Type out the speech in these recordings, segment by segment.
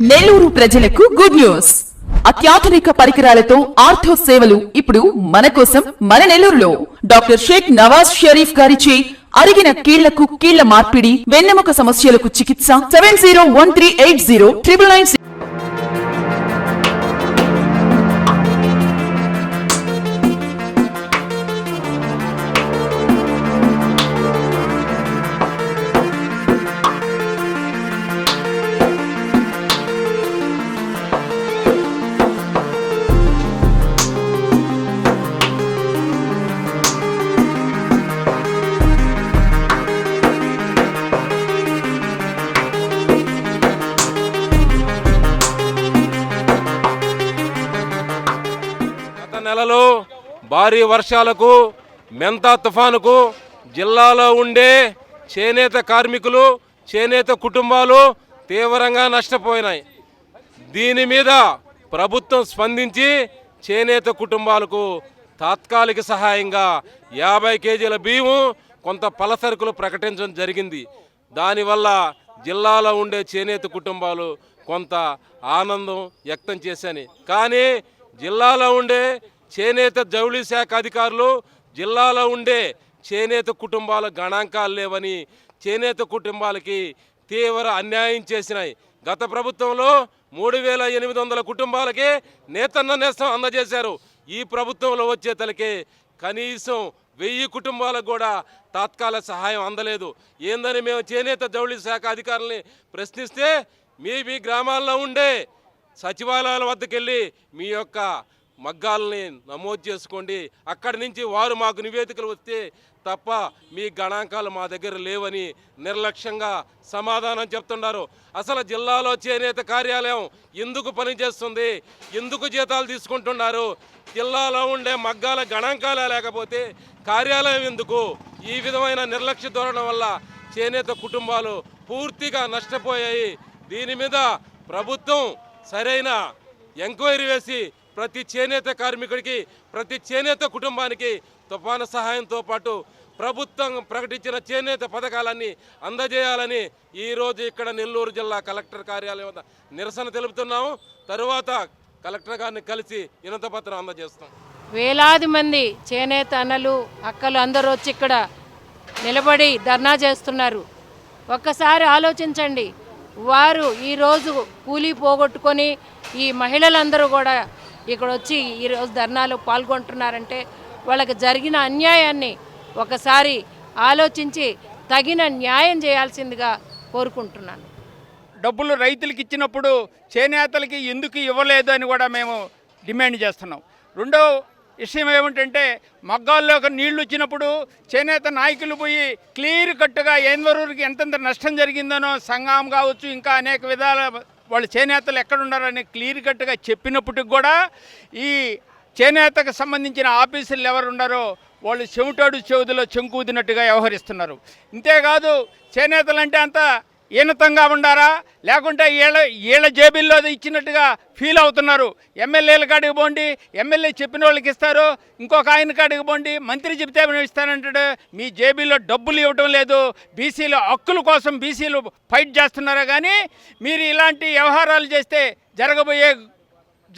నెల్లూరు ప్రజలకు good news అత్యాధునిక పరికరాలతో ఆర్థో సేవలు ఇప్పుడు మన కోసం మన నెల్లూరులో. డాక్టర్ షేక్ నవాజ్ షరీఫ్ గారిచే అరిగిన కీళ్ళకు కీళ్ళ మార్పిడి వెన్నెముక సమస్యలకు చికిత్స seven zero one three eight zero triple nine నెలలో భారీ వర్షాలకు మెంతా తుఫానుకు జిల్లాలో ఉండే చేనేత కార్మికులు చేనేత కుటుంబాలు తీవ్రంగా నష్టపోయినాయి. దీని మీద ప్రభుత్వం స్పందించి చేనేత కుటుంబాలకు తాత్కాలిక సహాయంగా యాభై కేజీల బియ్యం కొంత పలసరుకులు ప్రకటించడం జరిగింది. దానివల్ల జిల్లాలో ఉండే చేనేత కుటుంబాలు కొంత ఆనందం వ్యక్తం చేశాను కానీ జిల్లాలో ఉండే చేనేత జౌళి శాఖ అధికారులు జిల్లాలో ఉండే చేనేత కుటుంబాల గణాంకాలు లేవని చేనేత కుటుంబాలకి తీవ్ర అన్యాయం చేసినాయి. గత ప్రభుత్వంలో మూడు వేల ఎనిమిది వందల కుటుంబాలకే నేతన్న నేస్తం అందజేశారు. ఈ ప్రభుత్వంలో వచ్చే తలకే కనీసం వెయ్యి కుటుంబాలకు కూడా తాత్కాల సహాయం అందలేదు. ఏందని మేము చేనేత జౌళి శాఖ అధికారుల్ని ప్రశ్నిస్తే మీ మీ గ్రామాల్లో ఉండే సచివాలయాల వద్దకెళ్ళి మీ యొక్క మగ్గాలని నమోదు చేసుకోండి. అక్కడి నుంచి వారు మాకు నివేదికలు వస్తే తప్ప మీ గణాంకాలు మా దగ్గర లేవని నిర్లక్ష్యంగా సమాధానం చెప్తున్నారు. అసలు జిల్లాలో చేనేత కార్యాలయం ఎందుకు పనిచేస్తుంది? ఎందుకు జీతాలు తీసుకుంటున్నారు? జిల్లాలో ఉండే మగ్గాల గణాంకాలే లేకపోతే కార్యాలయం ఎందుకు? ఈ విధమైన నిర్లక్ష్య ధోరణం వల్ల చేనేత కుటుంబాలు పూర్తిగా నష్టపోయాయి. దీని మీద ప్రభుత్వం సరైన ఎంక్వైరీ వేసి ప్రతి చేనేత కార్మికుడికి ప్రతి చేనేత కుటుంబానికి తుఫాను సహాయంతో పాటు ప్రభుత్వం ప్రకటించిన చేనేత పథకాలన్నీ అందజేయాలని ఈరోజు ఇక్కడ నెల్లూరు జిల్లా కలెక్టర్ కార్యాలయం వద్ద నిరసన తెలుపుతున్నాము. తరువాత కలెక్టర్ గారిని కలిసి వినత పత్రం అందజేస్తాం. వేలాది మంది చేనేత అన్నలు అక్కలు అందరూ వచ్చి ఇక్కడ నిలబడి ధర్నా చేస్తున్నారు. ఒక్కసారి ఆలోచించండి. వారు ఈరోజు కూలీ పోగొట్టుకొని ఈ మహిళలందరూ కూడా ఇక్కడ వచ్చి ఈరోజు ధర్నాలో పాల్గొంటున్నారంటే వాళ్ళకి జరిగిన అన్యాయాన్ని ఒకసారి ఆలోచించి తగిన న్యాయం చేయాల్సిందిగా కోరుకుంటున్నాను. డబ్బులు రైతులకు ఇచ్చినప్పుడు చేనేతలకి ఎందుకు ఇవ్వలేదు అని కూడా మేము డిమాండ్ చేస్తున్నాం. రెండో విషయం ఏమిటంటే మగ్గాల్లోకి నీళ్ళు వచ్చినప్పుడు చేనేత నాయకులు పోయి క్లియర్ కట్టుగా ఎన్వరూరుకి ఎంతెంత నష్టం జరిగిందనో సంఘం కావచ్చు ఇంకా అనేక విధాల వాళ్ళు చేనేతలు ఎక్కడున్నారని క్లియర్ కట్టుగా చెప్పినప్పటికి కూడా ఈ చేనేతకు సంబంధించిన ఆఫీసులు ఎవరు ఉన్నారో వాళ్ళు చెవిటాడు చెవుదిలో చెంకూదినట్టుగా వ్యవహరిస్తున్నారు. ఇంతేకాదు చేనేతలంటే అంత ఈనతంగా ఉండారా? లేకుంటే వీళ్ళ వీళ్ళ జేబుల్లో ఇచ్చినట్టుగా ఫీల్ అవుతున్నారు. ఎమ్మెల్యేల కాడికి పోండి ఎమ్మెల్యే చెప్పిన వాళ్ళకి ఇస్తారు ఇంకొక ఆయన కాడికి పోండి మంత్రి చెప్తే ఇస్తానంటాడు మీ జేబీలో డబ్బులు ఇవ్వడం లేదు. బీసీల హక్కుల కోసం బీసీలు ఫైట్ చేస్తున్నారా కానీ మీరు ఇలాంటి వ్యవహారాలు చేస్తే జరగబోయే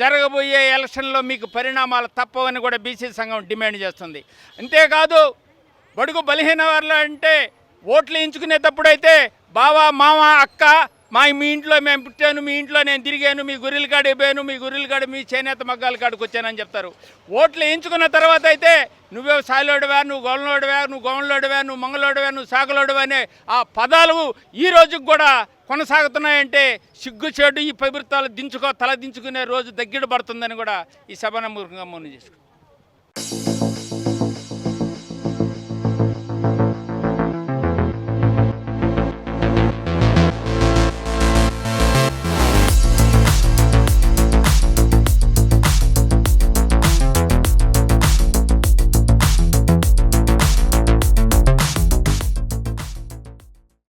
జరగబోయే ఎలక్షన్లో మీకు పరిణామాలు తప్పవని కూడా బీసీ సంఘం డిమాండ్ చేస్తుంది. అంతేకాదు బడుగు బలహీన వాళ్ళు అంటే ఓట్లు ఎంచుకునేటప్పుడైతే బావా మామ అక్క మా మీ ఇంట్లో మేము పుట్టాను మీ ఇంట్లో నేను తిరిగాను మీ గొర్రెలు కాడికి పోయాను మీ గొర్రెలు కాడి మీ చేనేత మగ్గాల కాడికి వచ్చానని చెప్తారు. ఓట్లు ఎంచుకున్న తర్వాత అయితే నువ్వే సాయిలోడివా నువ్వు గొల్లలోడివా నువ్వు గొంగలోడివా నువ్వు మంగళోడివా నువ్వు సాగలోడివా అనే ఆ పదాలు ఈ రోజుకి కూడా కొనసాగుతున్నాయంటే సిగ్గుచేటు ఈ ప్రభుత్వాలు దించుకో తల దించుకునే రోజు దగ్గర పడుతుందని కూడా ఈ సభనమూర్ఖంగా మనం చేసుకుంటాం